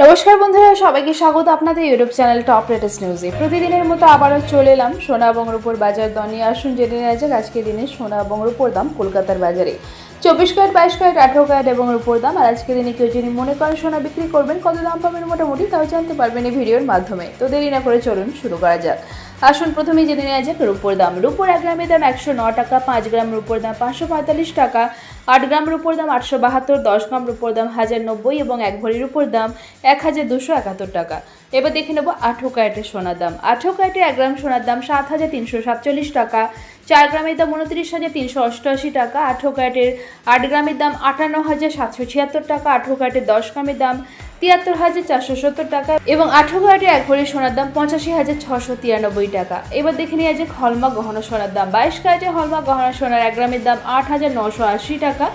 নমস্কার বন্ধুরা, সবাইকে স্বাগত আপনাদের ইউটিউব চ্যানেল টপ লেটেস্ট নিউজে। প্রতিদিনের মতো আবারও চলে এলাম সোনা এবং রূপোর বাজার দর নিয়ে। আসুন জেনে নেওয়া যাক আজকের দিনে সোনা এবং রূপোর দাম কলকাতার বাজারে। চব্বিশ কয়েক বাইশ কয়েক আঠেরো ক্যারেট এবং রূপোর দাম। আর আজকের দিনে কেউ যদি মনে করেন সোনা বিক্রি করবেন, কত দাম পাবেন মোটামুটি, তাও জানতে পারবেন এই ভিডিওর মাধ্যমে। তো দেরি না করে চলুন শুরু করা যাক। আসুন প্রথমেই জেনে নেওয়া যাক রূপোর দাম। রূপোর এক গ্রামের দাম একশো ন টাকা, পাঁচ গ্রাম রূপোর দাম পাঁচশো পঁয়তাল্লিশ টাকা, আট গ্রাম রূপোর দাম আটশো বাহাত্তর, দশ গ্রাম রূপোর দাম হাজার নব্বই এবং এক ভরির উপর দাম এক হাজার দুশো একাত্তর টাকা। এবার দেখে নেব আঠেরো ক্যারেটের সোনার দাম। আঠো ক্যারেটের এক গ্রাম সোনার দাম সাত হাজার তিনশো সাতচল্লিশ টাকা, চার গ্রামের দাম উনত্রিশ হাজার তিনশো অষ্টআশি টাকা আঠো ক্যারেটের আট গ্রামের দাম আটান্ন হাজার সাতশো ছিয়াত্তর টাকা আঠো ক্যারেটের দশ গ্রামের দাম তিয়াত্তর হাজার চারশো সত্তর টাকা এবং আঠেরো ক্যারেটের এক ভরি সোনার দাম পঁচাশি হাজার ছশো তিরানব্বই টাকা। এবার দেখে নিয়ে যে হলমা গহনা সোনার দাম। বাইশ ক্যারেটের হলমা গহনা সোনার এক গ্রামের দাম আট হাজার নশো আশি টাকা।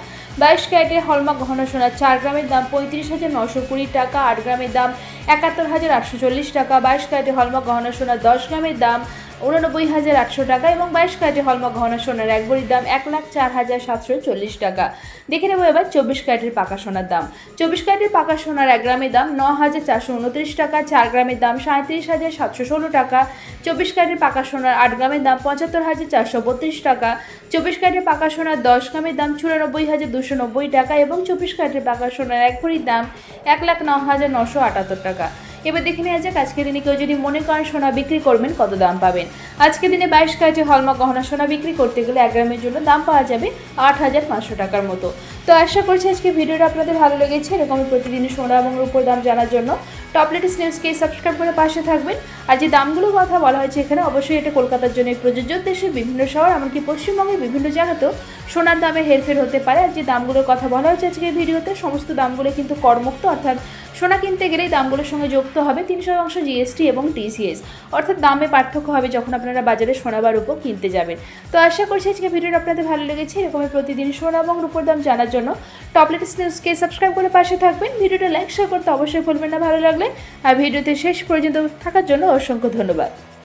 বাইশ ক্যারেটের হলমা গহনা সোনার চার গ্রামের দাম পঁয়ত্রিশ হাজার নশো কুড়ি টাকা। আট গ্রামের দাম একাত্তর হাজার আটশো চল্লিশ টাকা। বাইশ ক্যারেটের হলমা গহনা সোনার দশ গ্রামের দাম উননব্বই হাজার আটশো টাকা এবং বাইশ ক্যারেটের হলমা গহনা সোনার এক ভরির দাম এক লাখ চার হাজার সাতশো চল্লিশ টাকা। দেখে নেব এবার চব্বিশ ক্যারেটের পাকা সোনার দাম। চব্বিশ ক্যারেটের পাকা সোনার এক গ্রামের দাম ন হাজার চারশো উনত্রিশ টাকা, চার গ্রামের দাম সাঁত্রিশ হাজার সাতশো ষোলো টাকা। চব্বিশ ক্যারেটের পাকা সোনার আট গ্রামের দাম পঁচাত্তর হাজার চারশো বত্রিশ টাকা। চব্বিশ ক্যারেটের পাকা সোনার দশ গ্রামের দাম চুরানব্বই হাজার দুশো নব্বই টাকা এবং চব্বিশ ক্যারেটের পাকা সোনার এক ভরির দাম এক লাখ ন হাজার নশো আটাত্তর টাকা। এবার দেখে নেওয়া যাক, আজকের দিনে কেউ যদি মনে করেন সোনা বিক্রি করবেন, কত দাম পাবেন? আজকের দিনে বাইশ কাজে হলমা গহনা সোনা বিক্রি করতে গেলে এক গ্রামের জন্য দাম পাওয়া যাবে আট হাজার পাঁচশো টাকার মতো। তো আশা করছি আজকে ভিডিওটা আপনাদের ভালো লেগেছে। এরকম প্রতিদিন সোনা এবং রূপোর দাম জানার জন্য টপ লেটেস্ট নিউজকে সাবস্ক্রাইব করে পাশে থাকবেন। আর যে দামগুলোর কথা বলা হয়েছে এখানে অবশ্যই এটা কলকাতার জন্য প্রযোজ্য। দেশের বিভিন্ন শহর, এমনকি পশ্চিমবঙ্গের বিভিন্ন জায়গাতেও সোনার দামে হেরফের হতে পারে। আর যে দামগুলোর কথা বলা হয়েছে আজকের ভিডিওতে, সমস্ত দামগুলো কিন্তু করমুক্ত, অর্থাৎ সোনা কিনতে গেলেই দামগুলোর সঙ্গে যুক্ত হবে তিন শতাংশ জিএসটি এবং টিসিএস অর্থাৎ দামে পার্থক্য হবে যখন আপনারা বাজারে সোনা বা রূপো কিনতে যাবেন। তো আশা করছি আজকে ভিডিওটা আপনাদের ভালো লেগেছে। এরকমই প্রতিদিন সোনা এবং রূপোর দাম জানার জন্য টপ লেটেস্ট নিউজকে সাবস্ক্রাইব করে পাশে থাকবেন। ভিডিওটা লাইক শেয়ার করতে অবশ্যই ভুলবেন না। ভালো লাগলে, আর ভিডিওতে শেষ পর্যন্ত থাকার জন্য অসংখ্য ধন্যবাদ।